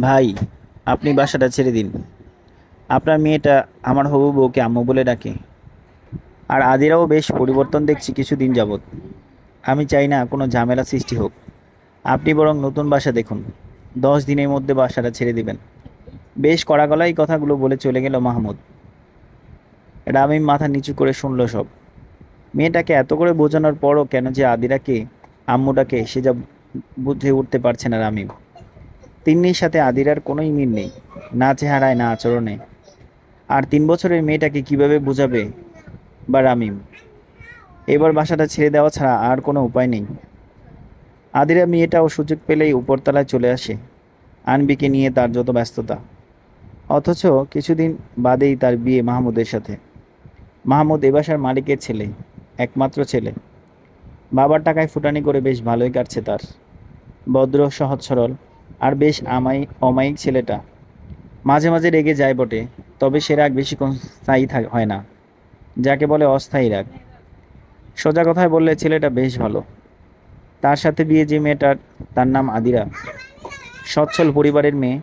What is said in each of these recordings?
ভাই, আপনি বাসাটা ছেড়ে দিন। আপনার মেয়েটা আমার হবু বউকে আম্মু বলে ডাকে। আর আদিরাও বেশ পরিবর্তন দেখছি কিছুদিন যাবৎ। আমি চাই না কোনো ঝামেলা সৃষ্টি হোক। আপনি বরং নতুন বাসা দেখুন। দশ দিনের মধ্যে বাসাটা ছেড়ে দিবেন। বেশ কড়া গলায় কথাগুলো বলে চলে গেল মাহমুদ। রামিম মাথা নিচু করে শুনল সব। মেয়েটাকে এত করে বোঝানোর পরও কেন যে আদিরাকে, আম্মুটাকে সে যা বুঝে উঠতে পারছে না রামিম। তিন্নির সাথে আদিরার কোনোই মিল নেই, না চেহারায়, না আচরণে। আর তিন বছরের মেয়েটাকে কীভাবে বোঝাবে? বা রামিম? এবার বাসাটা ছেড়ে দেওয়া ছাড়া আর কোনো উপায় নেই। আদিরা মেয়েটাও সুযোগ পেলেই উপরতলায় চলে আসে, আনবিকে নিয়ে তার যত ব্যস্ততা। অথচ কিছুদিন বাদেই তার বিয়ে মাহমুদের সাথে। মাহমুদ এ বাসার মালিকের ছেলে, একমাত্র ছেলে। বাবার টাকায় ফুটানি করে বেশ ভালোই কাটছে তার। ভদ্র, সহজ, সরল। আর বেশ আমাই, অমায়িক ছেলেটা। মাঝে মাঝে রেগে যায় বটে, তবে সে রাগ বেশিক্ষণ স্থায়ী হয় না। যাকে বলে অস্থায়ী রাগ। সোজা কথায় বললে ছেলেটা বেশ ভালো। তার সাথে বিয়ে যে মেয়েটার তার নাম আদিরা। সচ্ছল পরিবারের মেয়ে।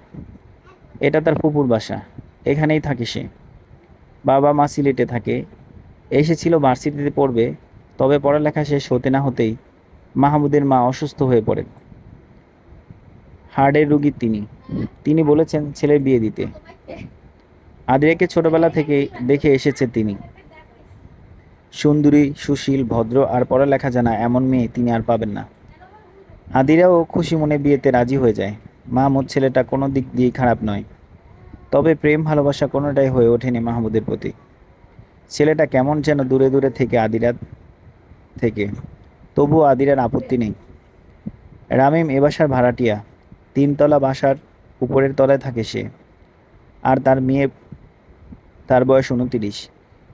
এটা তার ফুপুর বাসা। এখানেই থাকে সে। বাবা মা সিলেটে থাকে। এসেছিল ভার্সিটিতে পড়বে, তবে পড়ালেখা শেষ হতে না হতেই মাহমুদের মা অসুস্থ হয়ে পড়েন। হার্টের রুগী তিনি। তিনি বলেছেন ছেলের বিয়ে দিতে। আদিরাকে ছোটবেলা থেকে দেখে এসেছে তিনি। সুন্দরী, সুশীল, ভদ্র আর পড়ালেখা জানা এমন মেয়ে তিনি আর পাবেন না। আদিরাও খুশি মনে বিয়েতে রাজি হয়ে যায়। মাহমুদ ছেলেটা কোনো দিক দিয়ে খারাপ নয়। তবে প্রেম, ভালোবাসা কোনোটাই হয়ে ওঠেনি মাহমুদের প্রতি। ছেলেটা কেমন যেন দূরে দূরে থেকে আদিরা থেকে। তবুও আদিরার আপত্তি নেই। রামিম এ বাসার ভাড়াটিয়া। তিনতলা বাসার উপরের তলায় থাকে সে। আর তার মেয়ে, তার বয়স উনতিরিশ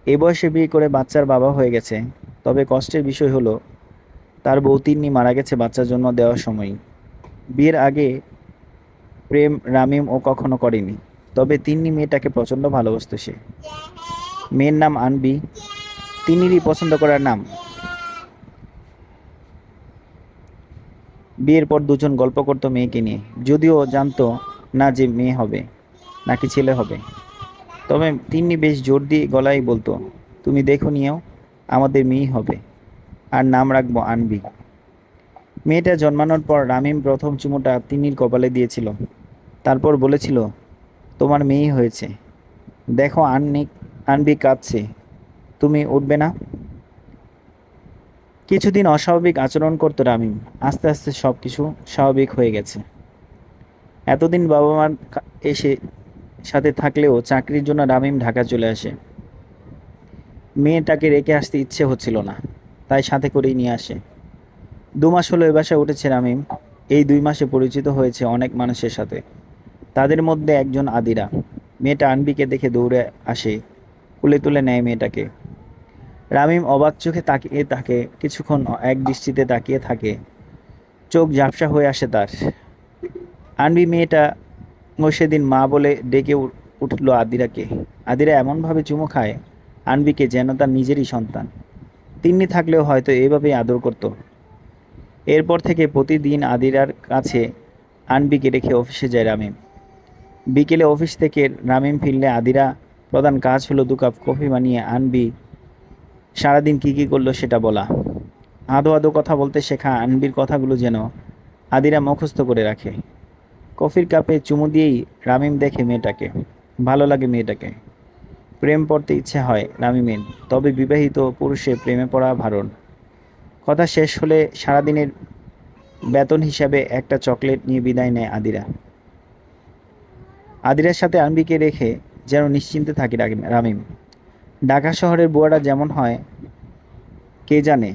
এ বয়সে বিয়ে করে বাচ্চার বাবা হয়ে গেছে। তবে কষ্টের বিষয় হলো, তার বউ তিন্নি মারা গেছে বাচ্চার জন্ম দেওয়ার সময়। বিয়ের আগে প্রেম রামিম ও কখনো করেনি। তবে তিন্নি মেয়েটাকে প্রচণ্ড ভালোবাসত সে। মেয়ের নাম আনবি। তিনিরই পছন্দ করার নাম বিয়ের পর দুজন গল্প করতো মেয়েকে নিয়ে। যদিও জানতো না যে মেয়ে হবে, নাকি ছেলে হবে। তবে তিনি বেশ জোর দিয়ে গলায় বলতো, তুমি দেখো নিয়েও, আমাদের মেয়ে হবে। আর নাম রাখব আনবি। মেয়েটা জন্মানোর পর রামিম প্রথম চুমোটা তিন্নির কপালে দিয়েছিল। তারপর বলেছিল, তোমার মেয়ে হয়েছে। দেখো আননি, আনবি কাঁদছে। তুমি উঠবে না? কিছুদিন অস্বাভাবিক আচরণ করতো রামিম। আস্তে আস্তে সব কিছু স্বাভাবিক হয়ে গেছে। এতদিন বাবা মার এসে সাথে থাকলেও চাকরির জন্য রামিম ঢাকা চলে আসে। মেয়েটাকে রেখে আসতে ইচ্ছে হচ্ছিল না, তাই সাথে করেই নিয়ে আসে। দু মাস হলো এ বাসায় উঠেছে রামিম। এই দুই মাসে পরিচিত হয়েছে অনেক মানুষের সাথে। তাদের মধ্যে একজন আদিরা। মেয়েটা আনবিকে দেখে দৌড়ে আসে, কুলে তুলে নেয় মেয়েটাকে। রামিম অবাক চোখে তাকিয়ে থাকে, কিছুক্ষণ এক দৃষ্টিতে তাকিয়ে থাকে। চোখ ঝাপসা হয়ে আসে তার। আনবি মেয়েটা ও সেদিন মা বলে ডেকে উঠল আদিরাকে। আদিরা এমনভাবে চুমো খায়, আনবিকে যেন তার নিজেরই সন্তান। তিন্নি থাকলেও হয়তো এভাবেই আদর করত। এরপর থেকে প্রতিদিন আদিরার কাছে আনবিকে রেখে অফিসে যায় রামিম। বিকেলে অফিস থেকে রামিম ফিরলে আদিরা প্রধান কাজ হলো দু কাপ কফি বানিয়ে আনবি সারাদিন কী কী করল সেটা বলা। আদো আদো কথা বলতে শেখা আনবির কথাগুলো যেন আদিরা মুখস্থ করে রাখে। কফির কাপে চুমু দিয়েই রামিম দেখে মেয়েটাকে। ভালো লাগে মেয়েটাকে। প্রেম পড়তে ইচ্ছে হয় রামিমের, তবে বিবাহিত পুরুষে প্রেমে পড়া ভারণ। কথা শেষ হলে সারাদিনের বেতন হিসাবে একটা চকলেট নিয়ে বিদায় নেয় আদিরা। আদিরার সাথে আনবিকে রেখে যেন নিশ্চিন্তে থাকি রামিম। ঢাকা শহরের বুয়াটা যেমন হয়, কে জানে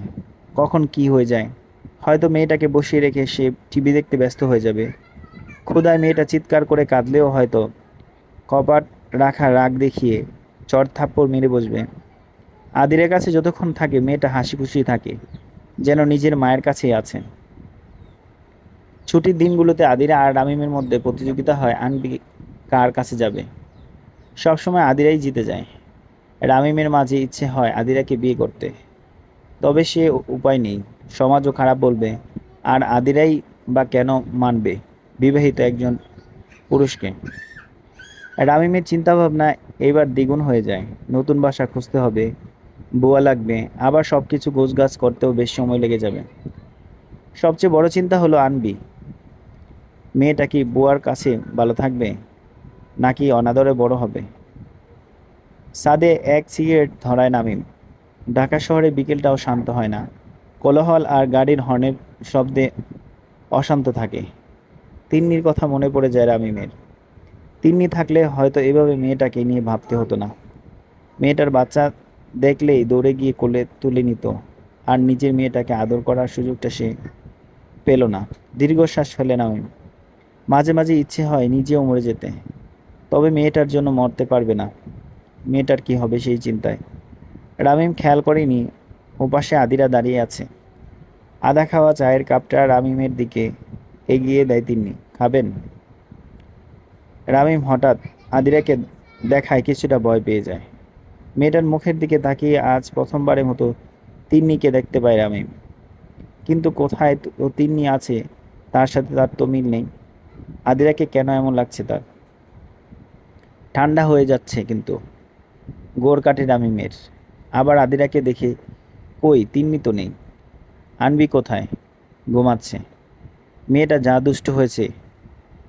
কখন কি হয়ে যায়। হয়তো মেয়েটাকে বসিয়ে রেখে সে টিভি দেখতে ব্যস্ত হয়ে যাবে। ক্ষুদায় মেয়েটা চিৎকার করে কাঁদলেও হয়তো কপাট রাখা রাগ দেখিয়ে চর থাপ্পড় মেরে বসবে। আদিরের কাছে যতক্ষণ থাকে মেয়েটা হাসি খুশি থাকে, যেন নিজের মায়ের কাছেই আছে। ছুটির দিনগুলোতে আদিরা আর রামিমের মধ্যে প্রতিযোগিতা হয় আনবি কার কাছে যাবে। সবসময় আদিরাই জিতে যায়। রামিমের মাঝে ইচ্ছে হয় আদিরাকে বিয়ে করতে। তবে সে উপায় নেই। সমাজও খারাপ বলবে, আর আদিরাই বা কেন মানবে? বিবাহিত একজন পুরুষকে। রামিমের চিন্তাভাবনা এইবার দ্বিগুণ হয়ে যায়। নতুন বাসা খুঁজতে হবে, বুয়া লাগবে, আবার সব কিছু গোছগাছ করতেও বেশ সময় লেগে যাবে। সবচেয়ে বড় চিন্তা হলো আনবি। মেয়েটা কি বুয়ার কাছে ভালো থাকবে, নাকি অনাদরে বড় হবে? সাদে এক সিগারেট ধরায় নামিম। ঢাকা শহরে বিকেলটাও শান্ত হয় না। কোলাহল আর গাড়ির হর্নের শব্দে অশান্ত থাকে। তিন্নির কথা মনে পড়ে যায় রামিমের। তিন্নি থাকলে হয়তো এভাবে মেয়েটাকে নিয়ে ভাবতে হতো না। মেয়েটার বাচ্চা দেখলেই দৌড়ে গিয়ে কোলে তুলে নিত, আর নিজের মেয়েটাকে আদর করার সুযোগটা সে পেল না। দীর্ঘশ্বাস ফেলে নামিম। মাঝে মাঝে ইচ্ছে হয় নিজেও মরে যেতে, তবে মেয়েটার জন্য মরতে পারবে না। মেয়েটার কি হবে সেই চিন্তায়। রামিম খেয়াল করেনি, ওপাশে আদিরা দাঁড়িয়ে আছে। আদা খাওয়া চায়ের কাপটা রামিমের দিকে এগিয়ে দেয় তিনি খাবেন? রামিম হঠাৎ আদিরাকে দেখায় কিছুটা ভয় পেয়ে যায়। মেয়েটার মুখের দিকে তাকিয়ে আজ প্রথমবারের মতো তিন্নিকে দেখতে পায় রামিম। কিন্তু কোথায় ও তিন্নি আছে, তার সাথে তার তো মিল নেই। আদিরাকে কেন এমন লাগছে তার? ঠান্ডা হয়ে যাচ্ছে কিন্তু। গোড় কাটে রামিমের। আবার আদিরাকে দেখে, কই, তিন্নি তো নেই। আনবি কোথায়? ঘুমাচ্ছে। মেয়েটা যা দুষ্ট হয়েছে।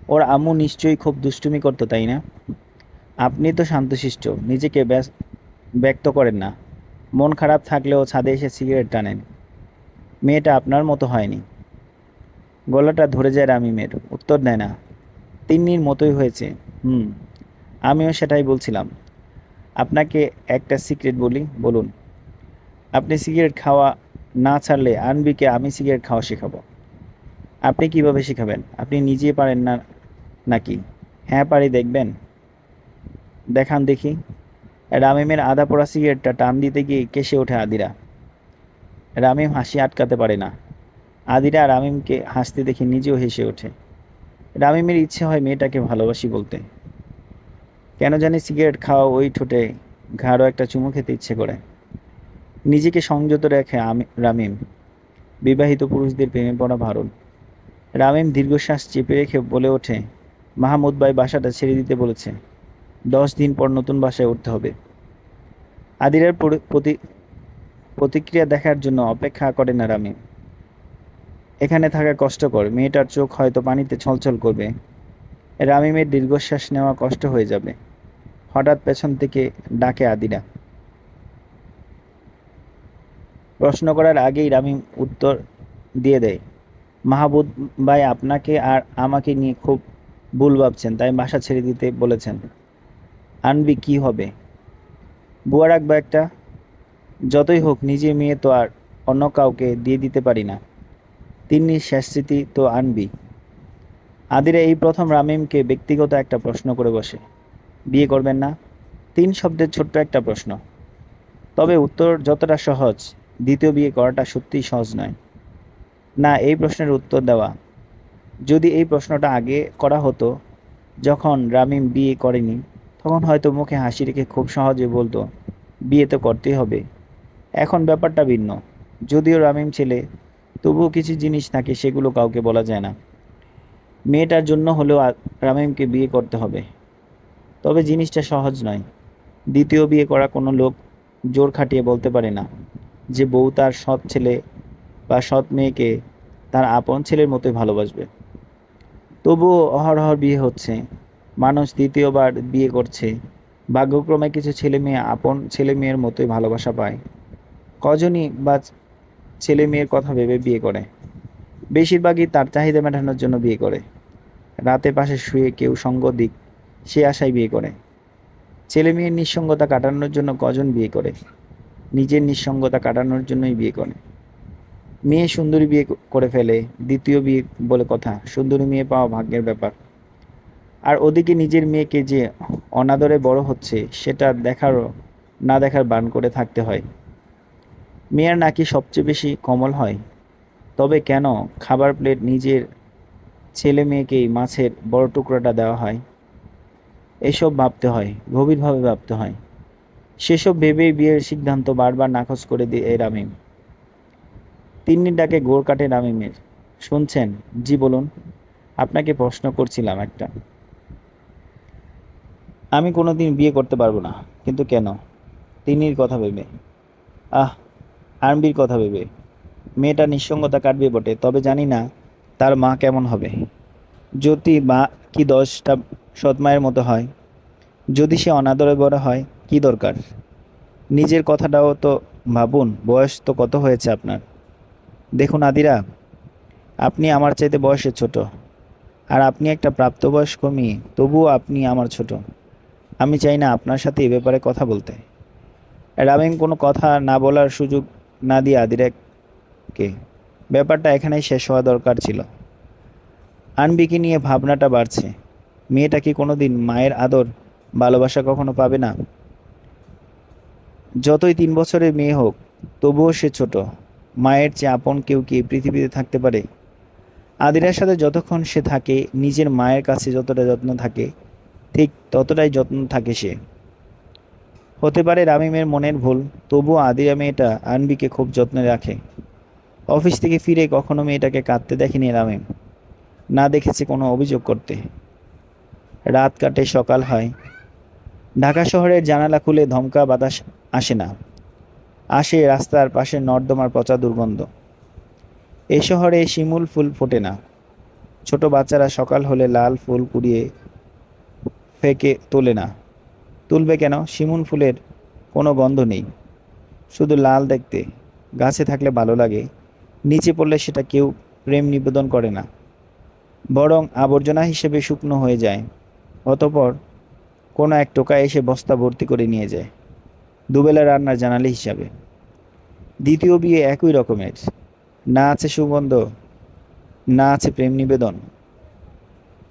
ওর আম্মু নিশ্চয়ই খুব দুষ্টুমি করতো, তাই না? আপনি তো শান্তশিষ্ট, নিজেকে ব্যক্ত করেন না। মন খারাপ থাকলেও ছাদে এসে সিগারেট টানেন। মেয়েটা আপনার মতো হয়নি। গলাটা ধরে যায় রামিমের, উত্তর দেয় না। তিন্নির মতোই হয়েছে। হুম, আমিও সেটাই বলছিলাম। আপনাকে একটা সিক্রেট বলি, বলুন। আপনি সিগারেট খাওয়া না ছাড়লে আনবিকে আমি সিগারেট খাওয়া শেখাবো। আপনি কীভাবে শেখাবেন? আপনি নিজে পারেন না নাকি? হ্যাঁ পারি, দেখবেন। দেখান দেখি। রামিমের আধা পোড়া সিগারেটটা টান দিতে গিয়ে কেসে ওঠে আদিরা। রামিম হাসি আটকাতে পারে না। আদিরা রামিমকে হাসতে দেখে নিজেও হেসে ওঠে। রামিমের ইচ্ছে হয় মেয়েটাকে ভালোবাসি বলতে। কেন জানি সিগারেট খাওয়া ওই ঠোঁটে ঘাড়ো একটা চুমু খেতে ইচ্ছে করে। নিজেকে সংযত রেখে আমি রামিম, বিবাহিত পুরুষদের প্রেমে পড়া ভারণ রামিম দীর্ঘশ্বাস চেপে রেখে বলে ওঠে, মাহমুদ ভাই বাসাটা ছেড়ে দিতে বলেছে। দশ দিন পর নতুন বাসায় উঠতে হবে। আদিরার প্রতি প্রতিক্রিয়া দেখার জন্য অপেক্ষা করে না রামিম। এখানে থাকা কষ্টকর, মেয়েটার চোখ হয়তো পানিতে ছলছল করবে। রামিমের দীর্ঘশ্বাস নেওয়া কষ্ট হয়ে যাবে। হঠাৎ পেছন থেকে ডাকে আদিরা প্রশ্ন করার আগেই রামিম উত্তর দিয়ে দেয়, মাহবুব ভাই, আপনাকে আর আমাকে নিয়ে খুব ভুল ভাবছেন, তাই বাসা ছেড়ে দিতে বলেছেন। আনবি কি হবে? বুয়া রাখব একটা। যতই হোক, নিজের মেয়ে তো আর অন্য কাউকে দিয়ে দিতে পারি না। তিনি শেষ স্মৃতি তো আনবি। আদিরা এই প্রথম রামিমকে ব্যক্তিগত একটা প্রশ্ন করে বসে। বিয়ে করবেন না। তিন শব্দের ছোট্ট একটা প্রশ্ন। তবে উত্তর যতটা সহজ, দ্বিতীয় বিয়ে করাটা সত্যিই সহজ নয়। না, এই প্রশ্নের উত্তর দেওয়া। যদি এই প্রশ্নটা আগে করা হতো, যখন রামিম বিয়ে করেনি, তখন হয়তো মুখে হাসি রেখে খুব সহজে বলতো, বিয়ে তো করতেই হবে। এখন ব্যাপারটা ভিন্ন। যদিও রামিম ছেলে, তবুও কিছু জিনিস থাকে সেগুলো কাউকে বলা যায় না। মেয়েটার জন্য হলেও রামিমকে বিয়ে করতে হবে। তবে জিনিসটা সহজ নয়। দ্বিতীয় বিয়ে করা কোনো লোক জোর খাটিয়ে বলতে পারে না যে বউ তার সৎ ছেলে বা সৎ মেয়েকে তার আপন ছেলের মতোই ভালোবাসবে। তবুও অহরহ বিয়ে হচ্ছে। মানুষ দ্বিতীয়বার বিয়ে করছে। ভাগ্যক্রমে কিছু ছেলে মেয়ে আপন ছেলে মেয়ের মতোই ভালোবাসা পায়। কজনই বা ছেলে মেয়ের কথা ভেবে বিয়ে করে। বেশিরভাগই তার চাহিদা মেটানোর জন্য বিয়ে করে। রাতে পাশে শুয়ে কেউ সঙ্গ দিক সে আশায় বিয়ে করে। ছেলে মেয়ের নিঃসঙ্গতা কাটানোর জন্য কজন বিয়ে করে? নিজের নিঃসঙ্গতা কাটানোর জন্যই বিয়ে করে। মেয়ে সুন্দরী বিয়ে করে ফেলে, দ্বিতীয় বিয়ে বলে কথা, সুন্দরী মেয়ে পাওয়া ভাগ্যের ব্যাপার। আর ওদিকে নিজের মেয়েকে যে অনাদরে বড় হচ্ছে, সেটা দেখারও, না দেখার বান করে থাকতে হয়। মেয়ের নাকি সবচেয়ে বেশি কমল হয়? তবে কেন খাবার প্লেট নিজের ছেলে মেয়েকেই মাছের বড় টুকরোটা দেওয়া হয়? এসব ভাবতে হয়, গভীরভাবে ভাবতে হয়। সেসব ভেবেই বিয়ের সিদ্ধান্ত বারবার নাকচ করে দিয়ে রামিম। তিন্নির ডাকে গোড় কাটে রামিমের। শুনছেন? জি, বলুন। আপনাকে প্রশ্ন করছিলাম একটা। আমি কোনো দিন বিয়ে করতে পারব না, কিন্তু কেন? তিনির কথা ভেবে। আহ আরবির কথা ভেবে। মেয়েটা নিঃসঙ্গতা কাটবে বটে, তবে জানি না তার মা কেমন হবে। যদি মা কি দশটা সৎ মায়ের মতো হয়? যদি সে অনাদরে বড় হয়, কি দরকার? নিজের কথাটাও তো ভাবুন, বয়স তো কত হয়েছে আপনার? দেখুন আদিরা, আপনি আমার চাইতে বয়সে ছোট। আর আপনি একটা প্রাপ্তবয়স্ক মেয়ে, তবুও আপনি আমার ছোট। আমি চাই না আপনার সাথে এ ব্যাপারে কথা বলতে। রামিম কোনো কথা না বলার সুযোগ না দিয়ে আদিরাকে, ব্যাপারটা এখানেই শেষ হওয়া দরকার ছিল। আনবিকে নিয়ে ভাবনাটা বাড়ছে। মেয়েটা কি কোনো দিন মায়ের আদর, ভালোবাসা কখনো পাবে না? যতই তিন বছরের মেয়ে হোক, তবুও সে ছোট। মায়ের চেয়ে আপন কেউ কি পৃথিবীতে থাকতে পারে? আদিরার সাথে যতক্ষণ সে থাকে, নিজের মায়ের কাছে যতটা যত্ন থাকে, ঠিক ততটাই যত্ন থাকে সে। হতে পারে রামিমের মনের ভুল, তবুও আদিরা মেয়েটা আনবিকে খুব যত্নে রাখে। অফিস থেকে ফিরে কখনো মেয়েটাকে কাঁদতে দেখেনি রামিম। না দেখেছে কোনো অভিযোগ করতে। রাত কাটে, সকাল হয়। ঢাকা শহরের জানালা খুলে ধমকা, বাতাস আসে না। আসে রাস্তার পাশে নর্দমার পচা দুর্গন্ধ। এ শহরে শিমুল ফুল ফোটে না। ছোট বাচ্চারা সকাল হলে লাল ফুল কুড়িয়ে ফেকে তোলে না। তুলবে কেন? শিমুল ফুলের কোনো গন্ধ নেই। শুধু লাল দেখতে। গাছে থাকলে ভালো লাগে। নিচে পড়লে সেটা কেউ প্রেম নিবেদন করে না। বরং আবর্জনা হিসেবে শুকনো হয়ে যায়, অতপর কোনো এক টোকা এসে বস্তা ভর্তি করে নিয়ে যায়, দুবেলা রান্নার জানালি হিসাবে। দ্বিতীয় বিয়ে একই রকমের, না আছে সুগন্ধ, না আছে প্রেম নিবেদন।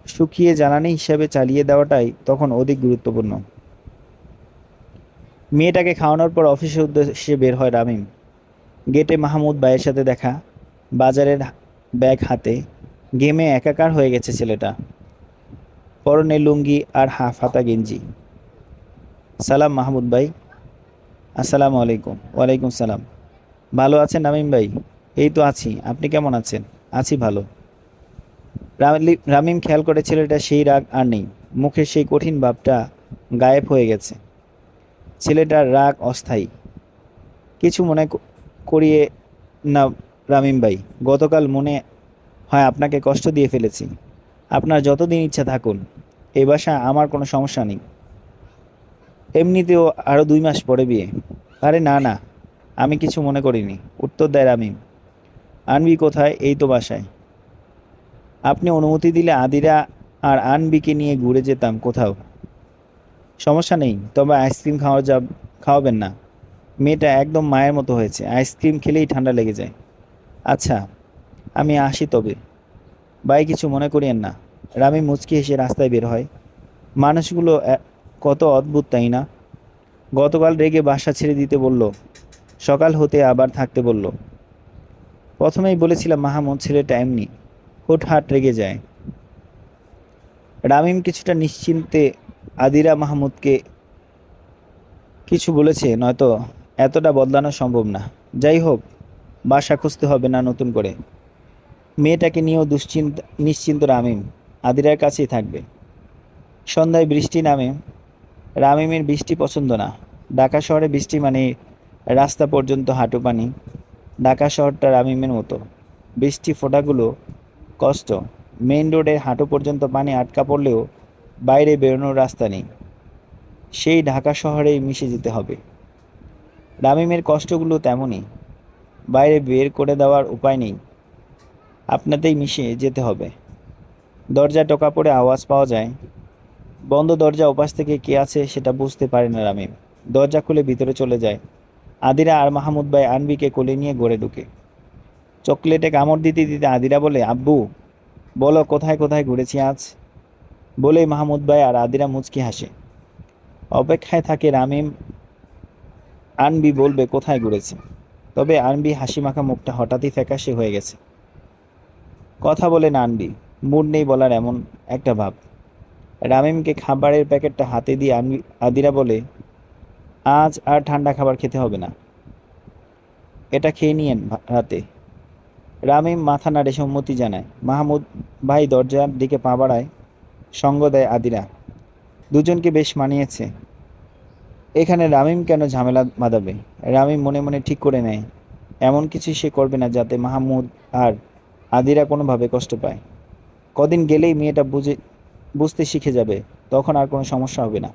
শুকিয়ে জ্বালানি হিসাবে চালিয়ে দেওয়াটাই তখন অধিক গুরুত্বপূর্ণ। মেয়েটাকে খাওয়ানোর পর অফিসের উদ্দেশ্যে বের হয় রামিম। গেটে মাহমুদ ভাইয়ের সাথে দেখা, বাজারের ব্যাগ হাতে গেমে একাকার হয়ে গেছে ছেলেটা। পরনে লুঙ্গি আর হাফ হাতা গেঞ্জি। সালাম মাহমুদ ভাই। আসসালামু আলাইকুম। ওয়ালাইকুম সালাম। ভালো আছেন নামিম ভাই? এই তো আছি। আপনি কেমন আছেন? আছি ভালো। রামিম খেয়াল করে ছেলেটা সেই রাগ আর নেই। মুখের সেই কঠিন ভাবটা গায়েব হয়ে গেছে। ছেলেটার রাগ অস্থায়ী। কিছু মনে করিয়ে না রামিম ভাই। গতকাল মনে হয় আপনাকে কষ্ট দিয়ে ফেলেছি। আপনার যতদিন ইচ্ছা থাকুন, এ বাসা আমার কোনো সমস্যা নেই। এমনিতেও আরও দুই মাস পরে বিয়ে। আরে না না, আমি কিছু মনে করিনি। উত্তর দেয় রামিম, আনবি কোথায়? এই তো বাসায়। আপনি অনুমতি দিলে আদিরা আর আনবিকে নিয়ে ঘুরে যেতাম কোথাও। সমস্যা নেই, তবে আইসক্রিম খাওয়া যা খাওয়াবেন না। মেয়েটা একদম মায়ের মতো হয়েছে, আইসক্রিম খেলেই ঠান্ডা লেগে যায়। আচ্ছা আমি আসি তবে। ভাই, কিছু মনে করিয়েন না। রামি মুচকি এসে রাস্তায় বের হয়। মানুষগুলো কত অদ্ভুত, তাই না? গতকাল রেগে বাসা ছেড়ে দিতে বলল, সকাল হতে আবার থাকতে বলল। প্রথমেই বলেছিলাম, মাহমুদ ছেলেটা এমনি হুটহাট রেগে যায়। রামিম কিছুটা নিশ্চিন্তে আদিরা মাহমুদকে কিছু বলেছে, নয়তো এতটা বদলানো সম্ভব না। যাই হোক, বাসা খুঁজতে হবে না নতুন করে। মেয়েটাকে নিয়েও দুশ্চিন্ত, নিশ্চিন্ত রামিম আদিরার কাছেই থাকবে। সন্ধ্যায় বৃষ্টি নামে। রামিমের বৃষ্টি পছন্দ না। ঢাকা শহরে বৃষ্টি মানে রাস্তা পর্যন্ত হাঁটু পানি। ঢাকা শহরটা রামিমের মতো। বৃষ্টি ফোঁটাগুলো কষ্ট। মেইন রোডের হাঁটু পর্যন্ত পানি আটকা পড়লেও বাইরে বেরোনোর রাস্তা নেই। সেই ঢাকা শহরেই মিশে যেতে হবে। রামিমের কষ্টগুলো তেমনই। বাইরে বের করে দেওয়ার উপায় নেই। আপনাতেই মিশে যেতে হবে। দরজা টোকা পড়ে আওয়াজ পাওয়া যায়। বন্ধ দরজা ওপাশ থেকে কে আছে সেটা বুঝতে পারে না রামিম। দরজা খুলে ভিতরে চলে যায়। আদিরা আর মাহমুদ ভাই আনবিকে কোলে নিয়ে গড়ে ঢুকে। চকলেটে কামড় দিতে দিতে আদিরা বলে, আব্বু, বলো কোথায় কোথায় ঘুরেছি আজ? বলেই মাহমুদ ভাই আর আদিরা মুচকি হাসে। অপেক্ষায় থাকে রামিম। আনবি বলবে, কোথায় ঘুরেছে? তবে আনবি হাসি মাখা মুখটা হঠাৎই ফ্যাকাশে হয়ে গেছে। কথা বলে আনবি মুড নেই বলার এমন একটা ভাব। রামিমকে খাবারের প্যাকেটটা হাতে দিয়ে আনবি, আদিরা বলে, আজ আর ঠান্ডা খাবার খেতে হবে না। এটা খেয়ে নিয়েন রাতে। রামিম মাথা নাড়ে সম্মতি জানায়। মাহমুদ ভাই দরজার দিকে পা বাড়ায়, সঙ্গ দেয় আদিরা। দুজনকে বেশ মানিয়েছে। এখানে রামিম কেন ঝামেলা বাঁধাবে রামিম মনে মনে ঠিক করে নেয়, এমন কিছু সে করবে না যাতে মাহমুদ আর আদিরা কোনোভাবে কষ্ট পায়। কদিন গেলেই মেয়েটা বুঝে, বুঝতে শিখে যাবে, তখন আর কোনো সমস্যা হবে না।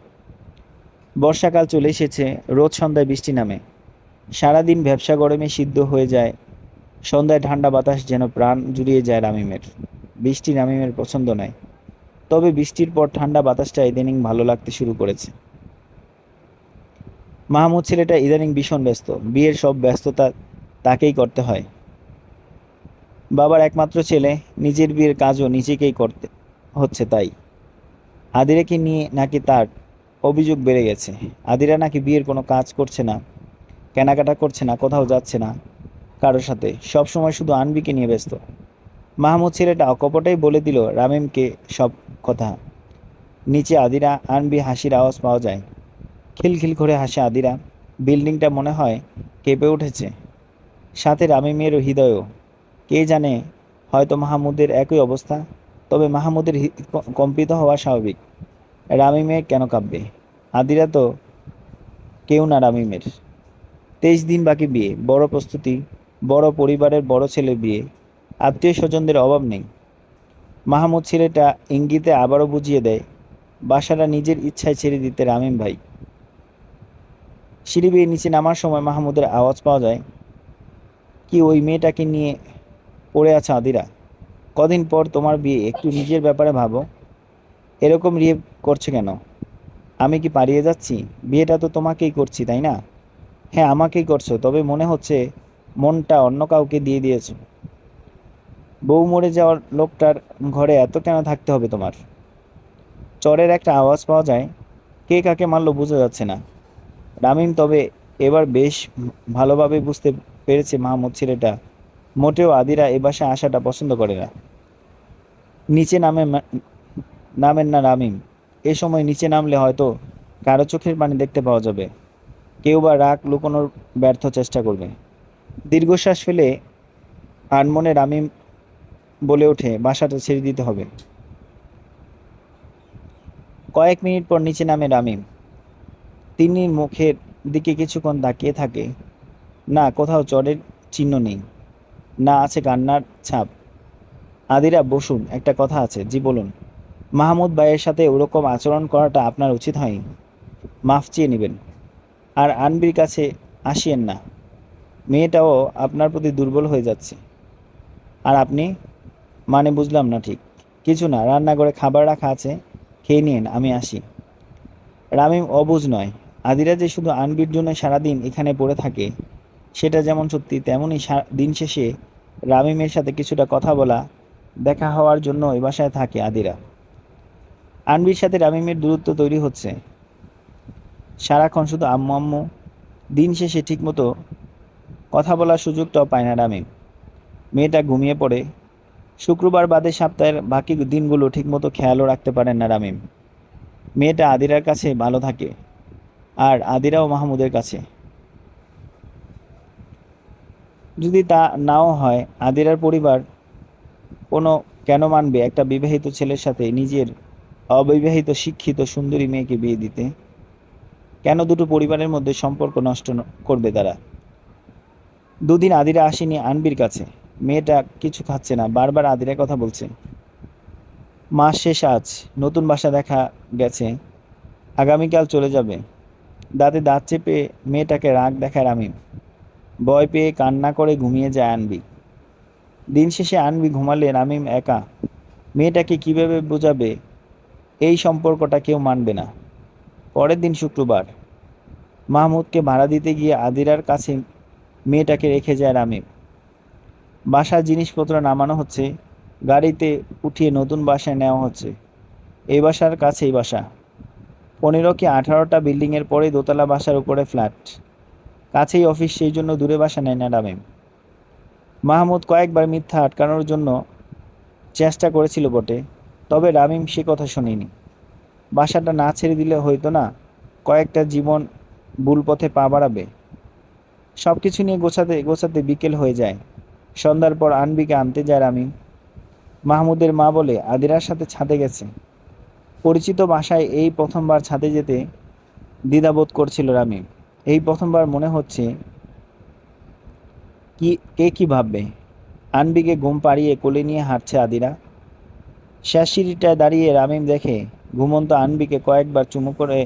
বর্ষাকাল চলে এসেছে, রোজ সন্ধ্যায় বৃষ্টি নামে। সারাদিন ব্যবসা গরমে সিদ্ধ হয়ে যায়, সন্ধ্যায় ঠান্ডা বাতাস যেন প্রাণ জুড়িয়ে যায় রামিমের। বৃষ্টি রামিমের পছন্দ নয়। তবে বৃষ্টির পর ঠান্ডা বাতাসটা ইদানিং ভালো লাগতে শুরু করেছে। মাহমুদ ছেলেটা ইদানিং ভীষণ ব্যস্ত, বিয়ের সব ব্যস্ততা তাকেই করতে হয়। বাবার একমাত্র ছেলে, নিজের বিয়ের কাজও নিজেকেই করতে হচ্ছে তাই। আদিরাকে নিয়ে নাকি তার অভিযোগ বেড়ে গেছে। আদিরা নাকি বিয়ের কোনো কাজ করছে না, কেনাকাটা করছে না, কোথাও যাচ্ছে না কারোর সাথে। সব সময় শুধু আনবিকে নিয়ে ব্যস্ত। মাহমুদ ছেলেটা অকপটেই বলে দিল, রামিমকে সব কথা। নিচে আদিরা, আনবি হাসির আওয়াজ পাওয়া যায়। খিলখিল করে হাসে আদিরা। বিল্ডিংটা মনে হয় কেঁপে উঠেছে। সাথে রামিমেরও হৃদয়ও কে জানে, হয়তো মাহমুদের একই অবস্থা, তবে মাহমুদের কম্পিত হওয়া স্বাভাবিক। রামিমের কেন কাঁপবে আদিরা তো কেউ না রামিমের। তেইশ দিন বাকি বিয়ে, বড় প্রস্তুতি, বড় পরিবারের বড় ছেলে বিয়ে, আত্মীয় স্বজনদের অভাব নেই। মাহমুদ ছেলেটা ইঙ্গিতে আবারও বুঝিয়ে দেয়, বাসাটা নিজের ইচ্ছায় ছেড়ে দিতে রামিম ভাই। সিঁড়ি বেয়ে নিচে নামার সময় মাহমুদের আওয়াজ পাওয়া যায়, কি ওই মেয়েটাকে নিয়ে পড়ে আছে আদিরা? কদিন পর তোমার বিয়ে, একটু নিজের ব্যাপারে ভাবো। এরকম রিয়ে করছে কেন? আমি কি পালিয়ে যাচ্ছি? বিয়েটা তো তোমাকেই করছি, তাই না? হ্যাঁ আমাকেই করছ, তবে মনে হচ্ছে মনটা অন্য কাউকে দিয়ে দিয়েছ। বউ মরে যাওয়ার লোকটার ঘরে এত কেন থাকতে হবে তোমার? চরের একটা আওয়াজ পাওয়া যায়, কে কাকে মারলো বোঝা যাচ্ছে না। রামিম তবে এবার বেশ ভালোভাবে বুঝতে পেরেছে মাহমুদ ছেলেটা। মোটেও আদিরা এ বাসায় আসাটা পছন্দ করে না। নিচে নামে নামেন না রামিম। এ সময় নিচে নামলে হয়তো কারও চোখের পানি দেখতে পাওয়া যাবে। কেউ বা রাগ লুকোনোর ব্যর্থ চেষ্টা করবে। দীর্ঘশ্বাস ফেলে আনমনে রামিম বলে ওঠে, বাসাটা ছেড়ে দিতে হবে। কয়েক মিনিট পর নিচে নামে রামিম। তিনি মুখের দিকে কিছুক্ষণ তাকিয়ে থাকে। না, কোথাও চরের চিহ্ন নেই। না আছে কান্নার ছাপ। আদিরা বসুন, একটা কথা আছে, জি বলুন। মাহমুদ ভাইয়ের সাথে ওরকম আচরণ করাটা আপনার উচিত হয়নি। মাফ চেয়ে নেবেন। আর আনবির কাছে আসিয়েন না। মেয়েটাও আপনার প্রতি দুর্বল হয়ে যাচ্ছে। আর আপনি? মানে বুঝলাম না ঠিক। কিছু না, রান্নাঘরে খাবার রাখা আছে, খেয়ে নিন আমি আসি। রামিম অবুঝ নয়। আদিরা যে শুধু আনবির জন্য সারাদিন এখানে পড়ে থাকে সেটা যেমন সত্যি তেমনই দিন শেষে রামিমের সাথে কিছুটা কথা বলা দেখা হওয়ার জন্য ওই বাসায় থাকে আদিরা। আনবির সাথে রামিমের দূরত্ব তৈরি হচ্ছে। সারাক্ষণ শুধু আম্মু আম্মু, দিন শেষে ঠিকমতো কথা বলার সুযোগটাও পায় না রামিম। মেয়েটা ঘুমিয়ে পড়ে। শুক্রবার বাদে সপ্তাহের বাকি দিনগুলো ঠিকমতো খেয়ালও রাখতে পারেন না রামিম। মেয়েটা আদিরার কাছে ভালো থাকে, আর আদিরাও মাহমুদের কাছে। যদি তা নাও হয়, আদিরার পরিবার কোনো কেন মানবে একটা বিবাহিত ছেলের সাথে নিজের অবিবাহিত শিক্ষিত সুন্দরী মেয়েকে বিয়ে দিতে? কেন দুটো পরিবারের মধ্যে সম্পর্ক নষ্ট করবে তারা? দুদিন আদিরা আসেনি আনবির কাছে। মেয়েটা কিছু খাচ্ছে না, বারবার আদিরার কথা বলছে। মাস শেষ আজ, নতুন বাসা দেখা গেছে। আগামীকাল চলে যাবে। দাঁতে দাঁত চেপে মেয়েটাকে রাগ দেখায় রামিম। ভয় পেয়ে কান্না করে ঘুমিয়ে যায় আনবি। দিন শেষে আনবি ঘুমালে রামিম একা। মেয়েটাকে কীভাবে বোঝাবে? এই সম্পর্কটা কেউ মানবে না। পরের দিন শুক্রবার। মাহমুদকে ভাড়া দিতে গিয়ে আদিরার কাছে মেয়েটাকে রেখে যায় রামিম। বাসার জিনিসপত্র নামানো হচ্ছে, গাড়িতে উঠিয়ে নতুন বাসায় নেওয়া হচ্ছে। এই বাসার কাছেই বাসা। পনেরো কি আঠারোটা বিল্ডিংয়ের পরে দোতলা বাসার উপরে ফ্ল্যাট। কাছেই অফিস, সেই জন্য দূরে বাসা নেয় না রামিম মাহমুদ কয়েকবার মিথ্যা আটকানোর জন্য চেষ্টা করেছিল বটে, তবে রামিম সে কথা শোনেনি। বাসাটা না ছেড়ে দিলে হয়তো না, কয়েকটা জীবন ভুল পথে পা বাড়াবে। সব কিছু নিয়ে গোছাতে গোছাতে বিকেল হয়ে যায়। সন্ধ্যার পর আনবিকে আনতে যায় রামিম। মাহমুদের মা বলে, আদিরার সাথে ছাদে গেছে। পরিচিত বাসায় এই প্রথমবার ছাদে যেতে দ্বিধাবোধ করছিল রামিম। এই প্রথমবার মনে হচ্ছে কি, কে কি ভাববে? আনবিকে ঘুম পাড়িয়ে কোলে নিয়ে হাঁটছে আদিরা। শেষ সিঁড়িটায় দাঁড়িয়ে রামিম দেখে ঘুমন্ত আনবিকে কয়েকবার চুমু করে